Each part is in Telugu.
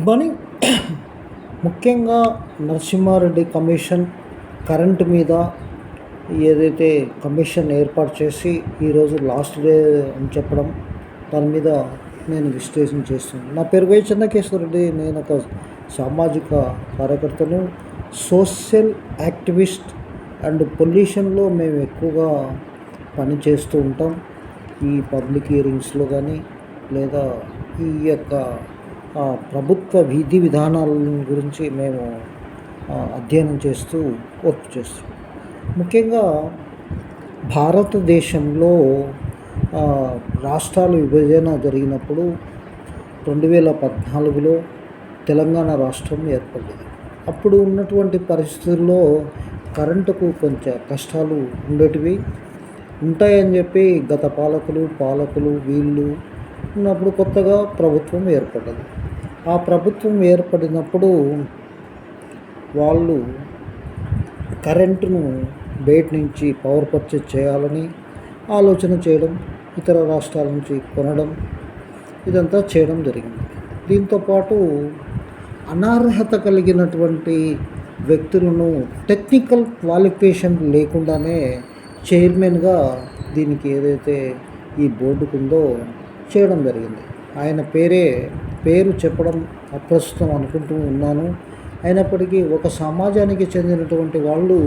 గుడ్ మార్నింగ్ ముఖ్యంగా నరసింహారెడ్డి కమిషన్ కరెంట్ మీద ఏదైతే కమిషన్ ఏర్పాటు చేసి ఈరోజు లాస్ట్ డే అని చెప్పడం దాని మీద నేను విశ్లేషణ చేస్తున్నాను. నా పేరు వై చెన్నకేశ్వరరెడ్డి నేను ఒక సామాజిక కార్యకర్తను. సోషల్ యాక్టివిస్ట్ అండ్ పొల్యూషన్లో మేము ఎక్కువగా పని చేస్తూ ఉంటాం. ఈ పబ్లిక్ హియరింగ్స్లో కానీ లేదా ఈ యొక్క ప్రభుత్వ విధి విధానాల గురించి మేము అధ్యయనం చేస్తూ వర్క్ చేస్తాం. ముఖ్యంగా భారతదేశంలో రాష్ట్రాల విభజన జరిగినప్పుడు రెండు వేల పద్నాలుగులో తెలంగాణ రాష్ట్రం ఏర్పడింది అప్పుడు ఉన్నటువంటి పరిస్థితుల్లో కరెంటుకు కొంచెం కష్టాలు ఉండేటివి. ఉంటాయని చెప్పి గత పాలకులు పాలకులు వీళ్ళు ఉన్నప్పుడు కొత్తగా ప్రభుత్వం ఏర్పడ్డది. ఆ ప్రభుత్వం ఏర్పడినప్పుడు వాళ్ళు కరెంటును బయట నుంచి పవర్ పర్చేజ్ చేయాలని ఆలోచన చేయడం ఇతర రాష్ట్రాల నుంచి కొనడం ఇదంతా చేయడం జరిగింది. దీంతోపాటు అనార్హత కలిగినటువంటి వ్యక్తులను టెక్నికల్ క్వాలిఫికేషన్ లేకుండానే చైర్మన్గా దీనికి ఏదైతే ఈ బోర్డుకుందో చేయడం జరిగింది. ఆయన పేరే పేరు చెప్పడం అప్రస్తుతం అనుకుంటూ ఉన్నాను. అయినప్పటికీ ఒక సమాజానికి చెందినటువంటి వాళ్ళు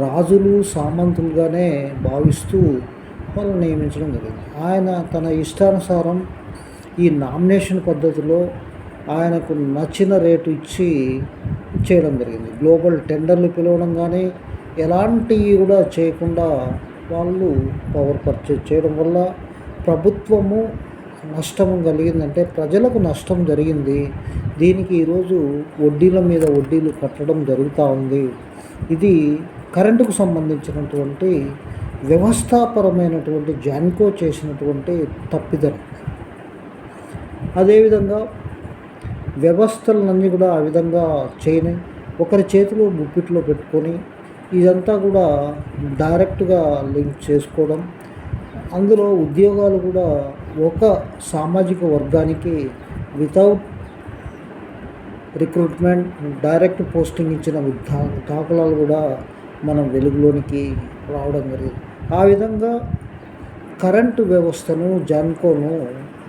రాజులు సామంతులుగానే భావిస్తూ వాళ్ళని నియమించడం జరిగింది. ఆయన తన ఇష్టానుసారం ఈ నామినేషన్ పద్ధతిలో ఆయనకు నచ్చిన రేటు ఇచ్చి చేయడం జరిగింది. గ్లోబల్ టెండర్లు పిలవడం కానీ ఎలాంటివి కూడా చేయకుండా వాళ్ళు పవర్ పర్చేజ్ చేయడం వల్ల ప్రభుత్వము నష్టము కలిగిందంటే ప్రజలకు నష్టం జరిగింది. దీనికి ఈరోజు వడ్డీల మీద వడ్డీలు కట్టడం జరుగుతూ ఉంది. ఇది కరెంటుకు సంబంధించినటువంటి వ్యవస్థాపరమైనటువంటి జాన్కో చేసినటువంటి తప్పిదం. అదేవిధంగా వ్యవస్థలన్నీ కూడా ఆ విధంగా చేయని ఒకరి చేతిలో గుప్పిట్లో పెట్టుకొని ఇదంతా కూడా డైరెక్ట్గా లింక్ చేసుకోవడం అందులో ఉద్యోగాలు కూడా ఒక సామాజిక వర్గానికి వితౌట్ రిక్రూట్మెంట్ డైరెక్ట్ పోస్టింగ్ ఇచ్చిన విధా దాఖలాలు కూడా మనం వెలుగులోనికి రావడం జరిగింది. ఆ విధంగా కరెంటు వ్యవస్థను జాన్కోను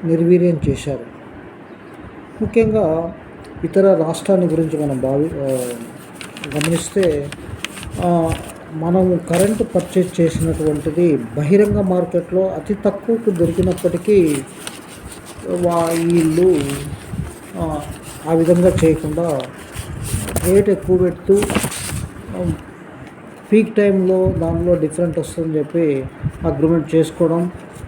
నిర్వీర్యం చేశారు. ముఖ్యంగా ఇతర రాష్ట్రాన్ని గురించి మనం భావి గమనిస్తే మనము మనం కరెంటు పర్చేజ్ చేసినటువంటిది బహిరంగ మార్కెట్లో అతి తక్కువకు దొరికినప్పటికీ వా వీళ్ళు ఆ, విధంగా చేయకుండా రేట్ ఎక్కువ పెడుతూ పీక్ టైంలో దానిలో డిఫరెంట్ వస్తుందని చెప్పి అగ్రిమెంట్ చేసుకోవడం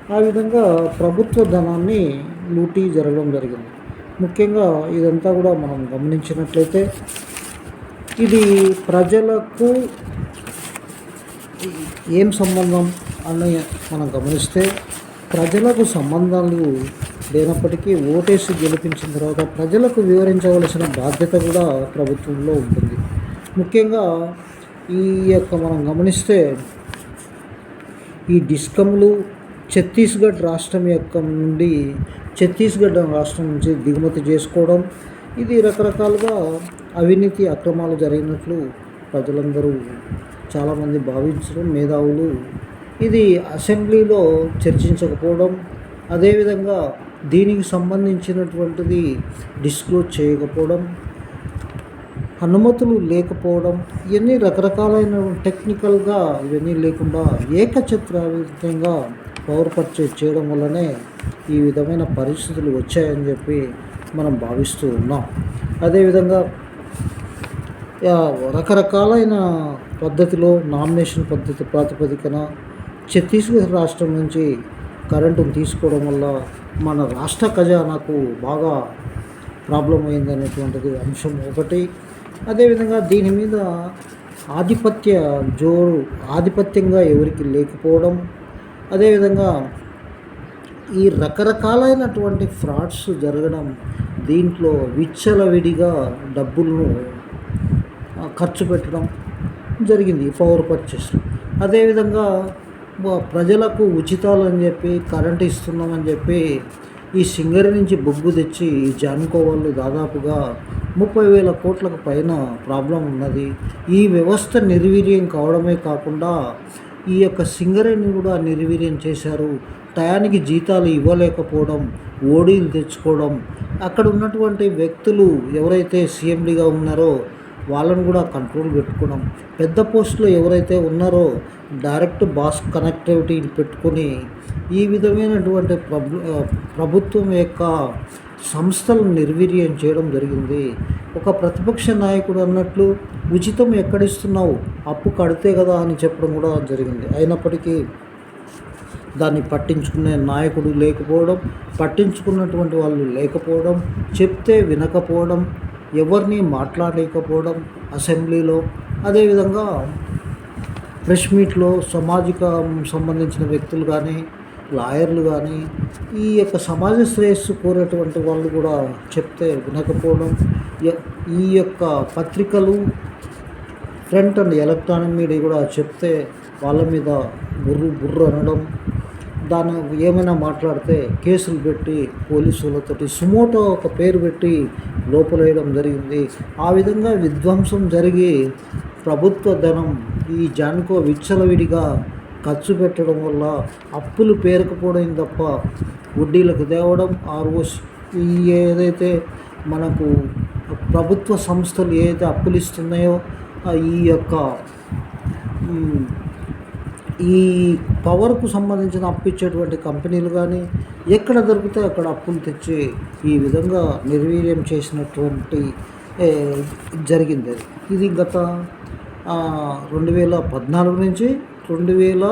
ఆ విధంగా ప్రభుత్వ ధనాన్ని లూటీ జరగడం జరిగింది. ముఖ్యంగా ఇదంతా కూడా మనం గమనించినట్లయితే ఇది ప్రజలకు ఏం సంబంధం అని మనం గమనిస్తే ప్రజలకు సంబంధాలు లేనప్పటికీ ఓటేసి గెలిపించిన తర్వాత ప్రజలకు వివరించవలసిన బాధ్యత కూడా ప్రభుత్వంలో ఉంటుంది. ముఖ్యంగా ఈ యొక్క మనం గమనిస్తే ఈ డిస్కమ్లు ఛత్తీస్గఢ్ రాష్ట్రం యొక్క నుండి ఛత్తీస్గఢ్ రాష్ట్రం నుంచి దిగుమతి చేసుకోవడం ఇది రకరకాలుగా అవినీతి అక్రమాలు జరిగినట్లు ప్రజలందరూ చాలామంది భావించడం మేధావులు. ఇది అసెంబ్లీలో చర్చించకపోవడం అదేవిధంగా దీనికి సంబంధించినటువంటిది డిస్క్లోజ్ చేయకపోవడం అనుమతులు లేకపోవడం ఇవన్నీ రకరకాలైన టెక్నికల్గా ఇవన్నీ లేకుండా ఏకఛత్రావిధంగా పవర్ పర్చేజ్ చేయడం వల్లనే ఈ విధమైన పరిస్థితులు వచ్చాయని చెప్పి మనం భావిస్తూ ఉన్నాం. అదేవిధంగా రకరకాలైన పద్ధతిలో నామినేషన్ పద్ధతి ప్రాతిపదికన ఛత్తీస్గఢ్ రాష్ట్రం నుంచి కరెంటును తీసుకోవడం వల్ల మన రాష్ట్ర ఖజానాకు బాగా ప్రాబ్లం అయిందనేటువంటిది అంశం ఒకటి. అదేవిధంగా దీని మీద ఆధిపత్య జోరు ఆధిపత్యంగా ఎవరికి లేకపోవడం అదేవిధంగా ఈ రకరకాలైనటువంటి ఫ్రాడ్స్ జరగడం దీంట్లో విచ్చలవిడిగా డబ్బులను ఖర్చు పెట్టడం జరిగింది పవర్ పర్చేస్. అదేవిధంగా ప్రజలకు ఉచితాలు అని చెప్పి కరెంట్ ఇస్తున్నామని చెప్పి ఈ సింగరి నుంచి బొగ్గు తెచ్చి ఈ వాళ్ళు దాదాపుగా ముప్పై వేల కోట్లకు పైన ప్రాబ్లం ఉన్నది. ఈ వ్యవస్థ నిర్వీర్యం కావడమే కాకుండా ఈ యొక్క సింగరేణి కూడా నిర్వీర్యం చేశారు. టయానికి జీతాలు ఇవ్వలేకపోవడం ఓడీలు తెచ్చుకోవడం అక్కడ ఉన్నటువంటి వ్యక్తులు ఎవరైతే సీఎండీగా ఉన్నారో వాళ్ళను కూడా కంట్రోల్ పెట్టుకోవడం పెద్ద పోస్టులో ఎవరైతే ఉన్నారో డైరెక్ట్ బాస్ కనెక్టివిటీని పెట్టుకొని ఈ విధమైనటువంటి ప్రభు ప్రభుత్వం యొక్క సంస్థలను నిర్వీర్యం చేయడం జరిగింది. ఒక ప్రతిపక్ష నాయకుడు అన్నట్లు ఉచితం ఎక్కడిస్తున్నావు? అప్పు కడితే కదా అని చెప్పడం కూడా జరిగింది. అయినప్పటికీ దాన్ని పట్టించుకునే నాయకుడు లేకపోవడం పట్టించుకున్నటువంటి వాళ్ళు లేకపోవడం చెప్తే వినకపోవడం ఎవరిని మాట్లాడలేకపోవడం అసెంబ్లీలో అదేవిధంగా ప్రెస్ మీట్లో సామాజిక సంబంధించిన వ్యక్తులు కానీ లాయర్లు కానీ ఈ యొక్క సమాజ శ్రేయస్సు కోరేటువంటి వాళ్ళు కూడా చెప్తే వినకపోవడం ఈ యొక్క పత్రికలు ఫ్రంట్ అండ్ ఎలక్ట్రానిక్ మీడియా కూడా చెప్తే వాళ్ళ మీద బుర్రు బుర్రు అనడం దాని ఏమైనా మాట్లాడితే కేసులు పెట్టి పోలీసులతోటి సుమోటో ఒక పేరు పెట్టి లోపలేయడం జరిగింది. ఆ విధంగా విధ్వంసం జరిగి ప్రభుత్వ ధనం ఈ జాన్కో విచ్చలవిడిగా ఖర్చు పెట్టడం వల్ల అప్పులు పేరుకుపోవడం తప్ప వడ్డీలకు తేవడం ఆర్ఓస్ ఈ ఏదైతే మనకు ప్రభుత్వ సంస్థలు ఏదైతే అప్పులు ఇస్తున్నాయో ఈ యొక్క ఈ పవర్కు సంబంధించిన అప్పు ఇచ్చేటువంటి కంపెనీలు కానీ ఎక్కడ దొరికితే అక్కడ అప్పులు తెచ్చి ఈ విధంగా నిర్వీర్యం చేసినటువంటి జరిగింది ఇది గత రెండు వేల పద్నాలుగు నుంచి రెండు వేల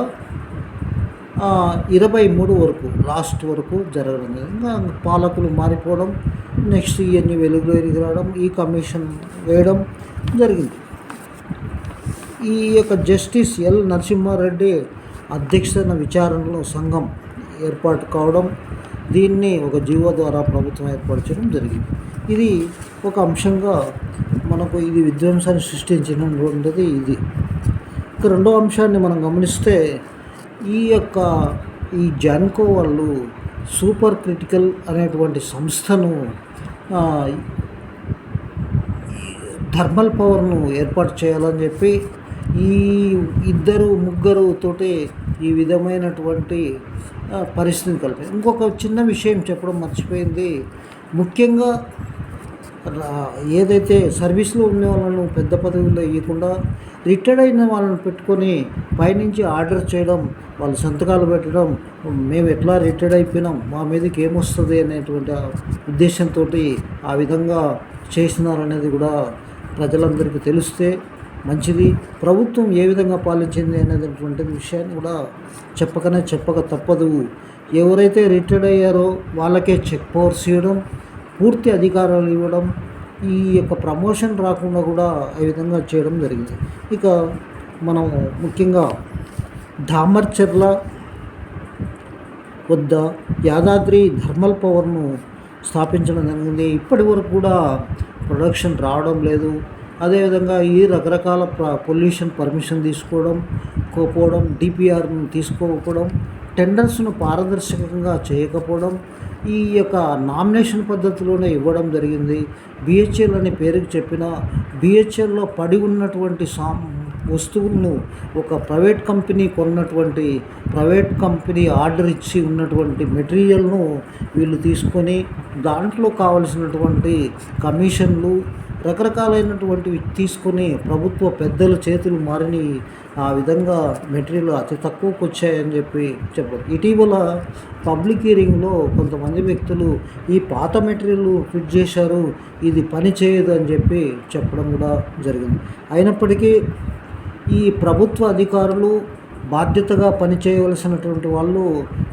ఇరవై మూడు వరకు లాస్ట్ వరకు జరగడం ఇంకా పాలకులు మారిపోవడం నెక్స్ట్ ఇవన్నీ వెలుగులోకి రావడం ఈ కమిషన్ వేయడం జరిగింది. ఈ యొక్క జస్టిస్ ఎల్ నరసింహారెడ్డి అధ్యక్షతన విచారణలో సంఘం ఏర్పాటు కావడం దీన్ని ఒక జీవో ద్వారా ప్రభుత్వం ఏర్పాటు చేయడం జరిగింది. ఇది ఒక అంశంగా మనకు ఇది విధ్వంసాన్ని సృష్టించినటువంటిది ఇది. ఇక రెండో అంశాన్ని మనం గమనిస్తే ఈ యొక్క ఈ జాన్కో వాళ్ళు సూపర్ క్రిటికల్ అనేటువంటి సంస్థను థర్మల్ పవర్ను ఏర్పాటు చేయాలని చెప్పి ఈ ఇద్దరు ముగ్గురు తోటి ఈ విధమైనటువంటి పరిస్థితిని కలిపి ఇంకొక చిన్న విషయం చెప్పడం మర్చిపోయింది. ముఖ్యంగా రా- ఏదైతే సర్వీస్లో ఉండే వాళ్ళను పెద్ద పదవుల్లో ఇవ్వకుండా రిటైర్డ్ అయిన వాళ్ళని పెట్టుకొని పైనుంచి ఆర్డర్ చేయడం వాళ్ళు సంతకాలు పెట్టడం మేము ఎట్లా రిటైర్డ్ అయిపోయినాం మా మీదకి ఏమొస్తుంది అనేటువంటి ఉద్దేశంతో ఆ విధంగా చేసినారనేది కూడా ప్రజలందరికీ తెలిస్తే మంచిది. ప్రభుత్వం ఏ విధంగా పాలించింది అనేటువంటి విషయాన్ని కూడా చెప్పకనే చెప్పక తప్పదు. ఎవరైతే రిటైర్డ్ అయ్యారో వాళ్ళకే చెక్ పవర్స్ ఇవ్వడం పూర్తి అధికారాలు ఇవ్వడం ఈ యొక్క ప్రమోషన్ రాకుండా కూడా ఈ విధంగా చేయడం జరిగింది. ఇక మనం ముఖ్యంగా ధామర్చర్ల వద్ద యాదాద్రి థర్మల్ పవర్ను స్థాపించడం జరిగింది. ఇప్పటి వరకు కూడా ప్రొడక్షన్ రావడం లేదు. అదేవిధంగా ఈ రకరకాల పొల్యూషన్ పర్మిషన్ తీసుకోవడం కోపోవడం డిపిఆర్ను తీసుకోకపోవడం టెండర్స్ను పారదర్శకంగా చేయకపోవడం ఈ యొక్క నామినేషన్ పద్ధతిలోనే ఇవ్వడం జరిగింది. బిహెచ్ఎల్ అనే పేరుకి చెప్పిన బిహెచ్ఎల్లో పడి ఉన్నటువంటి సాం వస్తువులను ఒక ప్రైవేట్ కంపెనీ కొన్నటువంటి ప్రైవేట్ కంపెనీ ఆర్డర్ ఇచ్చి ఉన్నటువంటి మెటీరియల్ను వీళ్ళు తీసుకొని దాంట్లో కావలసినటువంటి కమిషన్లు రకరకాలైనటువంటివి తీసుకొని ప్రభుత్వ పెద్దల చేతులు మారిని ఆ విధంగా మెటీరియల్ అతి తక్కువకు వచ్చాయని చెప్పి చెప్పారు ఇటీవల పబ్లిక్ హీరింగ్లో కొంతమంది వ్యక్తులు ఈ పాత మెటీరియల్ ఫిట్ చేశారు ఇది పని చేయదు అని చెప్పి చెప్పడం కూడా జరిగింది. అయినప్పటికీ ఈ ప్రభుత్వ అధికారులు బాధ్యతగా పనిచేయవలసినటువంటి వాళ్ళు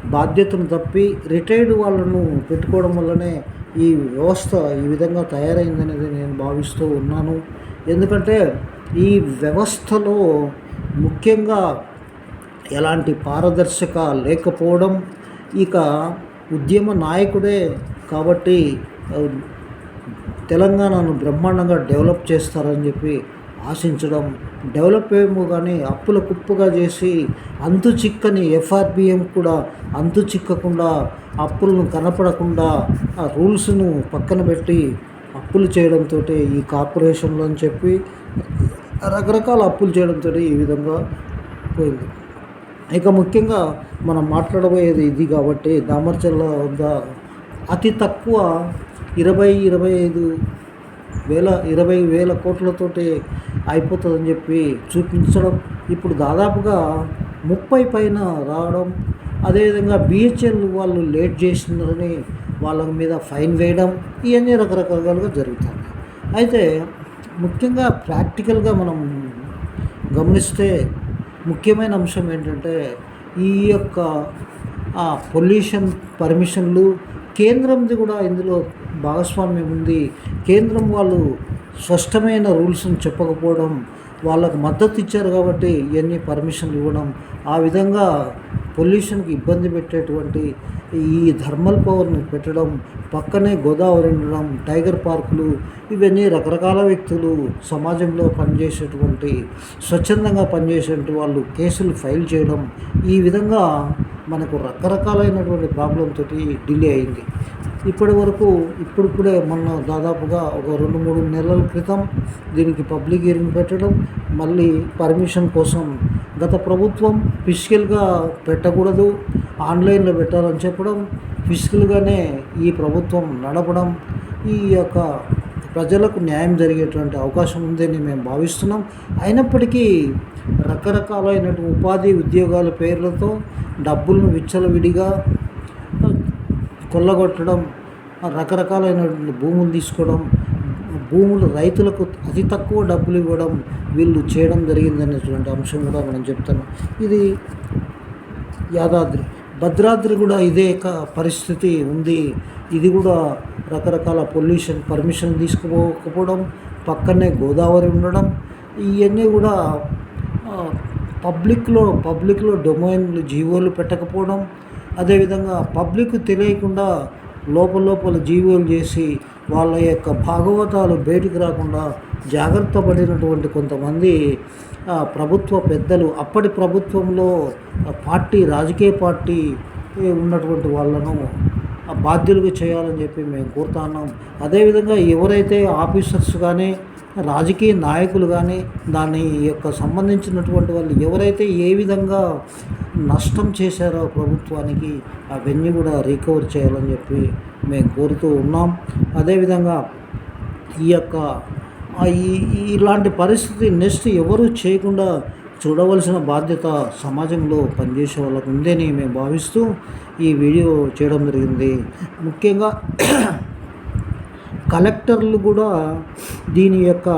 బాధ్యతను తప్పి రిటైర్డ్ వాళ్ళను పెట్టుకోవడం వల్లనే ఈ వ్యవస్థ ఈ విధంగా తయారైందనేది నేను భావిస్తూ ఉన్నాను. ఎందుకంటే ఈ వ్యవస్థలో ముఖ్యంగా ఎలాంటి పారదర్శక లేకపోవడం ఇక ఉద్యమ నాయకుడే కాబట్టి తెలంగాణను బ్రహ్మాండంగా డెవలప్ చేస్తారని చెప్పి ఆశించడం డెవలప్ ఏమో కానీ అప్పుల కుప్పగా చేసి అంతు చిక్కని ఎఫ్ఆర్బిఎం కూడా అంతు చిక్కకుండా అప్పులను కనపడకుండా ఆ రూల్స్ను పక్కన పెట్టి అప్పులు చేయడంతో ఈ కార్పొరేషన్లు అని చెప్పి రకరకాల అప్పులు చేయడంతో ఈ విధంగా పోయింది. ఇక ముఖ్యంగా మనం మాట్లాడబోయేది ఇది కాబట్టి దామర్చల్ల వద్ద అతి తక్కువ ఇరవై ఇరవై ఐదు వేల ఇరవై వేల కోట్లతోటి అయిపోతుందని చెప్పి చూపించడం ఇప్పుడు దాదాపుగా ముప్పై పైన రావడం అదేవిధంగా బిహెచ్ఎల్ వాళ్ళు లేట్ చేసిందని వాళ్ళ మీద ఫైన్ వేయడం ఇవన్నీ రకరకాలుగా జరుగుతాయి. అయితే ముఖ్యంగా ప్రాక్టికల్గా మనం గమనిస్తే ముఖ్యమైన అంశం ఏంటంటే ఈ యొక్క పొల్యూషన్ పర్మిషన్లు కేంద్రంది కూడా ఇందులో భాగస్వామ్యం ఉంది. కేంద్రం వాళ్ళు స్పష్టమైన రూల్స్ని చెప్పకపోవడం వాళ్ళకు మద్దతు ఇచ్చారు కాబట్టి ఇవన్నీ పర్మిషన్లు ఇవ్వడం ఆ విధంగా పొల్యూషన్కి ఇబ్బంది పెట్టేటువంటి ఈ థర్మల్ పవర్ని పెట్టడం పక్కనే గోదావరి ఉండడం టైగర్ పార్కులు ఇవన్నీ రకరకాల వ్యక్తులు సమాజంలో పనిచేసేటువంటి స్వచ్ఛందంగా పనిచేసేటువంటి వాళ్ళు కేసులు ఫైల్ చేయడం ఈ విధంగా మనకు రకరకాలైనటువంటి ప్రాబ్లం తోటి డిలే అయింది. ఇప్పటి వరకు ఇప్పుడిప్పుడే మొన్న దాదాపుగా ఒక రెండు మూడు నెలల క్రితం దీనికి పబ్లిక్ హియరింగ్ పెట్టడం మళ్ళీ పర్మిషన్ కోసం గత ప్రభుత్వం ఫిజికల్గా పెట్టకూడదు ఆన్లైన్లో పెట్టాలని చెప్పడం ఫిజికల్గానే ఈ ప్రభుత్వం నడపడం ఈ యొక్క ప్రజలకు న్యాయం జరిగేటువంటి అవకాశం ఉందని మేము భావిస్తున్నాం. అయినప్పటికీ రకరకాలైనటువంటి ఉపాధి ఉద్యోగాల పేర్లతో డబ్బులను విచ్చలవిడిగా కొల్లగొట్టడం రకరకాలైనటువంటి భూములు తీసుకోవడం భూములు రైతులకు అతి తక్కువ డబ్బులు ఇవ్వడం వీళ్ళు చేయడం జరిగిందనేటువంటి అంశం కూడా మనం చెప్తాను ఇది యాదాద్రి భద్రాద్రి కూడా ఇదే పరిస్థితి ఉంది. ఇది కూడా రకరకాల పొల్యూషన్ పర్మిషన్ తీసుకోకపోవడం పక్కనే గోదావరి ఉండడం ఇవన్నీ కూడా పబ్లిక్లో పబ్లిక్లో డొమైన్లు జీవోలు పెట్టకపోవడం అదేవిధంగా పబ్లిక్ తెలియకుండా లోపల లోపల జీవోలు చేసి వాళ్ళ యొక్క భాగవతాలు బయటకు రాకుండా జాగ్రత్త పడినటువంటి కొంతమంది ప్రభుత్వ పెద్దలు అప్పటి ప్రభుత్వంలో పార్టీ రాజకీయ పార్టీ ఉన్నటువంటి వాళ్ళను బాధ్యులుగా చేయాలని చెప్పి మేము కోరుతున్నాం అదేవిధంగా ఎవరైతే ఆఫీసర్స్ కానీ రాజకీయ నాయకులు కానీ దాని యొక్క సంబంధించినటువంటి వాళ్ళు ఎవరైతే ఏ విధంగా నష్టం చేశారో ప్రభుత్వానికి అవన్నీ కూడా రికవర్ చేయాలని చెప్పి మేము కోరుతూ ఉన్నాం. అదేవిధంగా ఈ యొక్క ఈ- ఇలాంటి పరిస్థితి నెక్స్ట్ ఎవరు చేయకుండా చూడవలసిన బాధ్యత సమాజంలో పనిచేసే వాళ్ళకు ఉందని మేము భావిస్తూ ఈ వీడియో చేయడం జరిగింది. ముఖ్యంగా కలెక్టర్లు కూడా దీని యొక్క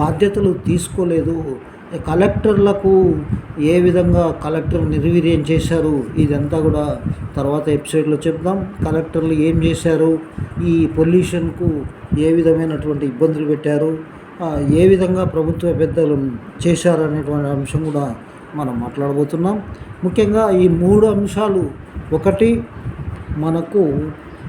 బాధ్యతలు తీసుకోలేదు. కలెక్టర్లకు ఏ విధంగా కలెక్టర్ నిర్వీర్యం చేశారు ఇదంతా కూడా తర్వాత ఎపిసోడ్లో చెప్దాం. కలెక్టర్లు ఏం చేశారు ఈ పొల్యూషన్కు ఏ విధమైనటువంటి ఇబ్బందులు పెట్టారు ఏ విధంగా ప్రభుత్వ పెద్దలు చేశారు అనేటువంటి అంశం కూడా మనం మాట్లాడబోతున్నాం. ముఖ్యంగా ఈ మూడు అంశాలు ఒకటి మనకు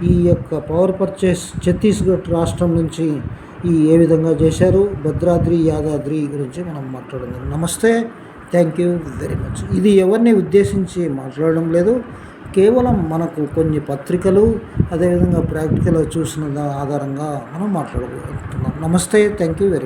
ఈ యొక్క పవర్ పర్చేస్ ఛత్తీస్గఢ్ రాష్ట్రం నుంచి ఈ ఏ విధంగా చేశారు? భద్రాద్రి యాదాద్రి గురించి మనం మాట్లాడదాం. నమస్తే. థ్యాంక్ యూ వెరీ మచ్ ఇది ఎవరిని ఉద్దేశించి మాట్లాడడం లేదు. కేవలం మనకు కొన్ని పత్రికలు అదేవిధంగా ప్రాక్టికల్ చూసిన ఆధారంగా మనం మాట్లాడుకుంటున్నాం. నమస్తే. Thank you very much